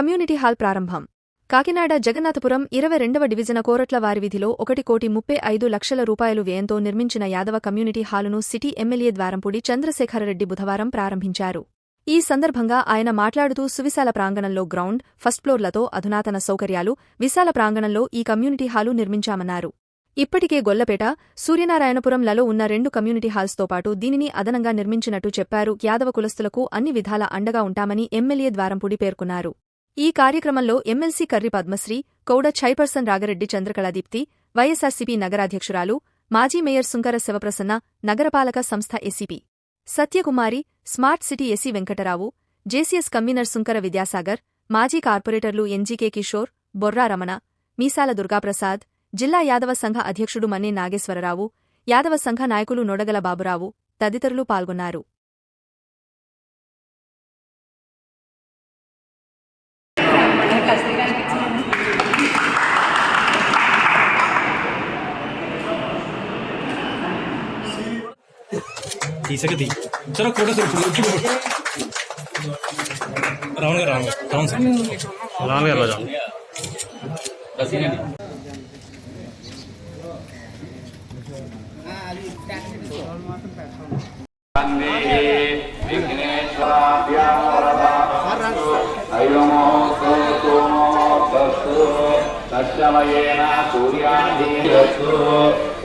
Community hall ప్రారంభం. కాకినాడ జగన్నాథపురం ఇరవై రెండవ డివిజన కోరట్ల వారి విధిలో ఒకటి కోటి ముప్పై ఐదు లక్షల రూపాయలు వ్యయంతో నిర్మించిన యాదవ కమ్యూనిటీ హాలును సిటీ ఎమ్మెల్యే ద్వారంపూడి చంద్రశేఖరరెడ్డి బుధవారం ప్రారంభించారు. ఈ సందర్భంగా ఆయన మాట్లాడుతూ సువిశాల ప్రాంగణంలో గ్రౌండ్ ఫస్ట్ ఫ్లోర్లతో అధునాతన సౌకర్యాలు విశాల ప్రాంగణంలో ఈ కమ్యూనిటీ హాలు నిర్మించామన్నారు. ఇప్పటికే గొల్లపేట సూర్యనారాయణపురంలలో ఉన్న రెండు కమ్యూనిటీ హాల్స్తో పాటు దీనిని అదనంగా నిర్మించినట్టు చెప్పారు యాదవ కులస్తులకు అన్ని విధాల అండగా ఉంటామని ఎమ్మెల్యే ద్వారంపూడి పేర్కొన్నారు. ఈ కార్యక్రమంలో MLC Karri Padmasri కౌడ chairperson రాగరెడ్డి Chandrakala Deepti YSRCP నగరాధ్యక్షురాలు మాజీ మేయర్ సుంకర శివప్రసన్న నగరపాలక సంస్థ ACP Satyakumari smart city AC Venkatarao JCS convenor Sunkara Vidyasagar మాజీ కార్పొరేటర్లు ఎన్జీకే కిషోర్ బొర్రా రమణ మీసాల దుర్గాప్రసాద్ జిల్లా యాదవ సంఘ అధ్యక్షుడు మన్నే నాగేశ్వరరావు యాదవ సంఘ నాయకులు నొడగల బాబురావు తదితరులు పాల్గొన్నారు. తీసాక తీ చలో ఫోటో సార్ రావణ్ గారు రావణ్ గారు రావణ్ సార్ రావణ్ గారు రాజా సత్యమయేన సూర్యాధీరస్తు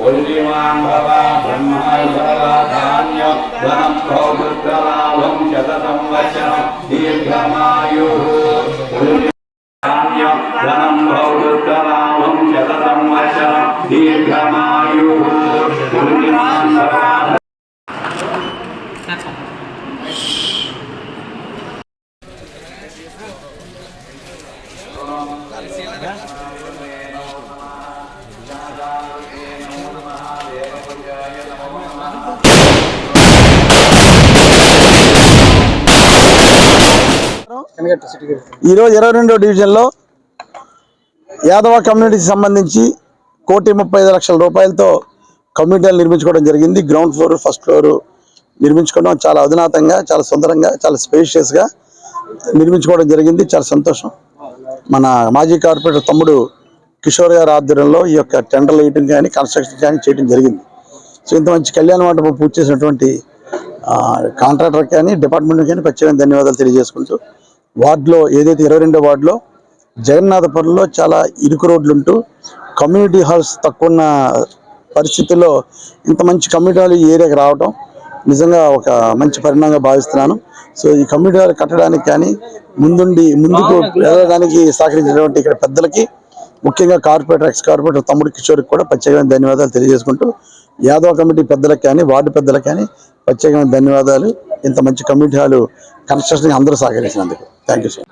ఉల్లిమాన్ భవ బ్రహ్మధాన్య ధనం భౌతలాభం శత సంవత్సరం దీర్ఘమాయు. ధనం భౌతలాభం శత సంవత్సరం దీర్ఘమాయు ఉల్లిమాన్ భవ ఈరోజు ఇరవై రెండో డివిజన్లో యాదవ కమ్యూనిటీకి సంబంధించి కోటి ముప్పై ఐదు లక్షల రూపాయలతో కమ్యూనిటీలు నిర్మించుకోవడం జరిగింది. గ్రౌండ్ ఫ్లోర్ ఫస్ట్ ఫ్లోర్ నిర్మించుకోవడం చాలా అధునాతంగా చాలా సుందరంగా చాలా స్పేషియస్గా నిర్మించుకోవడం జరిగింది. చాలా సంతోషం. మన మాజీ కార్పొరేటర్ తమ్ముడు కిషోర్ గారి ఆధ్వర్యంలో ఈ యొక్క టెండర్లు వేయటం కానీ కన్స్ట్రక్షన్ కానీ చేయడం జరిగింది. సో ఇంత మంచి కళ్యాణ మండపం పూర్తి చేసినటువంటి కాంట్రాక్టర్ కానీ డిపార్ట్మెంట్ కానీ ప్రత్యేకంగా ధన్యవాదాలు తెలియజేసుకుంటూ వార్డులో ఏదైతే ఇరవై రెండో వార్డులో జగన్నాథపురంలో చాలా ఇరుకు రోడ్లు ఉంటూ కమ్యూనిటీ హాల్స్ తక్కువ ఉన్న పరిస్థితుల్లో ఇంత మంచి కమ్యూనిటీ హాల్ ఈ ఏరియాకి రావడం నిజంగా ఒక మంచి పరిణామంగా భావిస్తున్నాను. సో ఈ కమ్యూనిటీ హాల్ కట్టడానికి కానీ ముందుండి ముందుకు వెళ్ళడానికి సహకరించినటువంటి ఇక్కడ పెద్దలకి ముఖ్యంగా కార్పొరేటర్ ఎక్స్ కార్పొరేటర్ తమ్ముడు కిషోర్కి కూడా ప్రత్యేకమైన ధన్యవాదాలు తెలియజేసుకుంటూ యాదవ కమిటీ పెద్దలకు కానీ వార్డు పెద్దలకు కానీ ప్రత్యేకమైన ధన్యవాదాలు. ఇంత మంచి కమ్యూనిటీ హాల్ కన్స్ట్రక్షన్కి అందరూ సహకరించినందుకు. Thank you sir